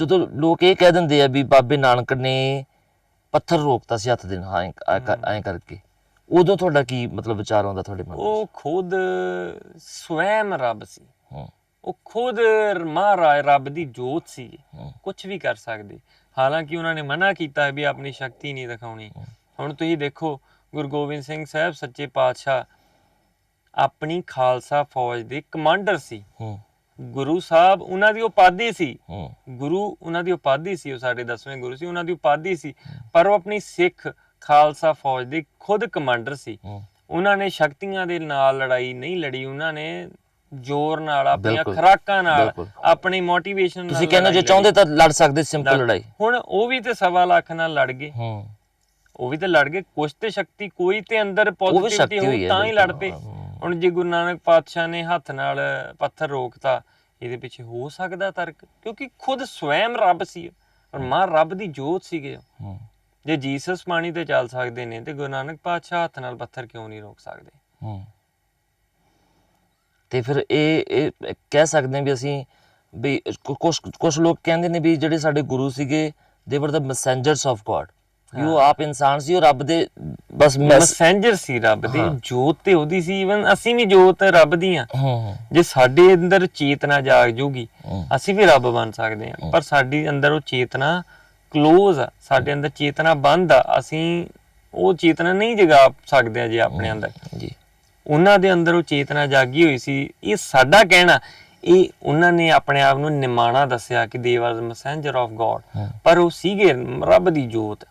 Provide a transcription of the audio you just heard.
ਜਦੋਂ ਲੋਕ ਇਹ ਕਹਿ ਦਿੰਦੇ ਆ ਵੀ ਬਾਬੇ ਨਾਨਕ ਨੇ ਪੱਥਰ ਰੋਕਤਾ ਸੀ ਹੱਥ ਦੇ ਨਾਲ ਐਂ- ਐਂ ਕਰ- ਐਂ ਕਰਕੇ। ਉਦੋਂ ਤੁਹਾਡਾ ਕੀ ਮਤਲਬ ਵਿਚਾਰ ਆਉਂਦਾ ਤੁਹਾਡੇ ਮਨ ਵਿੱਚ? ਉਹ ਖੁਦ ਸਵੈਮ ਰੱਬ ਸੀ। ਉਹ ਖੁਦ ਮਹਾਰਾਜ ਰੱਬ ਦੀ ਜੋਤ ਸੀ। ਕੁਝ ਵੀ ਕਰ ਸਕਦੇ। ਹਾਲਾਂਕਿ ਉਹਨਾਂ ਨੇ ਮਨਾ ਕੀਤਾ ਵੀ ਆਪਣੀ ਸ਼ਕਤੀ ਨਹੀਂ ਦਿਖਾਉਣੀ। ਹੁਣ ਤੁਸੀਂ ਦੇਖੋ ਗੁਰੂ ਗੋਬਿੰਦ ਸਿੰਘ ਸਾਹਿਬ ਸੱਚੇ ਪਾਤਸ਼ਾਹ ਆਪਣੀ ਖਾਲਸਾ ਫੌਜ ਦੇ ਕਮਾਂਡਰ ਸੀ। ਹੂੰ। ਗੁਰੂ ਸਾਹਿਬ ਉਹਨਾਂ ਦੀ ਉਪਾਧੀ ਸੀ। ਗੁਰੂ ਉਹਨਾਂ ਦੀ ਉਪਾਧੀ ਸੀ ਉਹ ਸਾਡੇ 10ਵੇਂ ਗੁਰੂ ਸੀ ਉਹਨਾਂ ਦੀ ਉਪਾਧੀ ਸੀ। ਪਰ ਉਹ ਆਪਣੀ ਸਿੱਖ ਖਾਲਸਾ ਫੌਜ ਦੇ ਖੁਦ ਕਮਾਂਡਰ ਸੀ। ਉਹਨਾਂ ਨੇ ਸ਼ਕਤੀਆਂ ਦੇ ਨਾਲ ਲੜਾਈ ਨਹੀਂ ਲੜੀ ਉਹਨਾਂ ਨੇ ਜ਼ੋਰ ਨਾਲ ਆਪਣੀਆਂ ਖੁਰਾਕਾਂ ਨਾਲ। ਆਪਣੀ ਮੋਟੀਵੇਸ਼ਨ ਨਾਲ ਤੁਸੀਂ ਕਹਿੰਦੇ ਜੇ ਚਾਹੁੰਦੇ ਤਾਂ ਲੜ ਸਕਦੇ ਸਿੰਪਲ ਲੜ- ਲੜਾਈ। ਹੁਣ ਉਹ ਵੀ ਤੇ ਸਵਾ ਲੱਖ ਨਾਲ ਲੜ ਗਏ। ਹੂੰ। ਉਹ ਵੀ ਤੇ ਲੜ ਗਏ। ਕੁਛ ਤੇ ਸ਼ਕਤੀ ਕੋਈ ਤੇ ਅੰਦਰ ਪੋਜ਼ਿਟਿਵਿਟੀ ਹੋਈ ਤਾਂ ਹੀ ਲੜ ਪਏ। ਹੁਣ ਜੇ ਗੁਰੂ ਨਾਨਕ ਪਾਤਸ਼ਾਹ ਨੇ ਹੱਥ ਨਾਲ ਪੱਥਰ ਰੋਕਤਾ ਇਹਦੇ ਪਿੱਛੇ ਹੋ ਸਕਦਾ ਤਰਕ? ਕਿਉਂਕਿ ਖੁਦ ਸਵੈਮ ਰੱਬ ਸੀ। ਔਰ ਮਾਂ ਰੱਬ ਦੀ ਜੋਤ ਸੀਗੇ। ਜੇ ਜੀਸਸ ਪਾਣੀ ਤੇ ਚੱਲ ਸਕਦੇ ਨੇ ਤੇ ਗੁਰੂ ਨਾਨਕ ਪਾਤਸ਼ਾਹ ਹੱਥ ਨਾਲ ਪੱਥਰ ਕਿਉਂ ਨਹੀਂ ਰੋਕ ਸਕਦੇ? ਹੂੰ। ਤੇ ਫਿਰ ਇਹ ਇਹ ਕਹਿ ਸਕਦੇ ਵੀ ਅਸੀਂ ਵੀ ਕੁਝ ਕੁਝ ਲੋਕ ਕਹਿੰਦੇ ਨੇ ਵੀ ਜਿਹੜੇ ਸਾਡੇ ਗੁਰੂ ਸੀਗੇ ਦੇ ਵਰ ਦਾ ਮੈਸੇਂਜਰਸ ਆਫ ਗੋਡ ਉਹ ਆਪ ਇਨਸਾਨ ਸੀ ਉਹ ਰੱਬ ਦੇ ਬਸ ਮੈਸ ਮੈਸੇਂਜਰ ਸੀ ਰੱਬ ਦੇ। ਜੋਤ ਤੇ ਉਹਦੀ ਸੀ ਇਵਨ ਅਸੀਂ ਵੀ ਜੋਤ ਰੱਬ ਦੀਆਂ। ਹੂੰ ਹੂੰ, ਜੇ ਸਾਡੇ ਅੰਦਰ ਚੇਤਨਾ ਜਾਗ ਜੂਗੀ ਅਸੀਂ ਵੀ ਰੱਬ ਬਣ ਸਕਦੇ ਹਾਂ। ਪਰ ਸਾਡੀ ਅੰਦਰ ਉਹ ਚੇਤਨਾ ক্লোਜ਼ ਆ ਸਾਡੇ ਅੰਦਰ ਚੇਤਨਾ ਬੰਦ ਆ ਅਸੀਂ ਉਹ ਚੇਤਨਾ ਨਹੀਂ ਜਗਾ ਸਕਦੇ ਜੇ ਆਪਣੇ ਅੰਦਰ। ਜੀ। ਉਹਨਾਂ ਦੇ ਅੰਦਰ ਉਹ ਚੇਤਨਾ ਜਾਗੀ ਹੋਈ ਸੀ। ਇਹ ਸਾਡਾ ਕਹਿਣਾ ਇਹ ਉਹਨਾਂ ਨੇ ਆਪਣੇ ਆਪ ਨੂੰ ਨਿਮਾਣਾ ਦੱਸਿਆ ਕਿ ਦੇ ਵਾਸ ਮੈਸੇਂਜਰ ਆਫ ਗੋਡ। ਪਰ ਉਹ ਸੀਗੇ ਰੱਬ ਦੀ ਜੋਤ।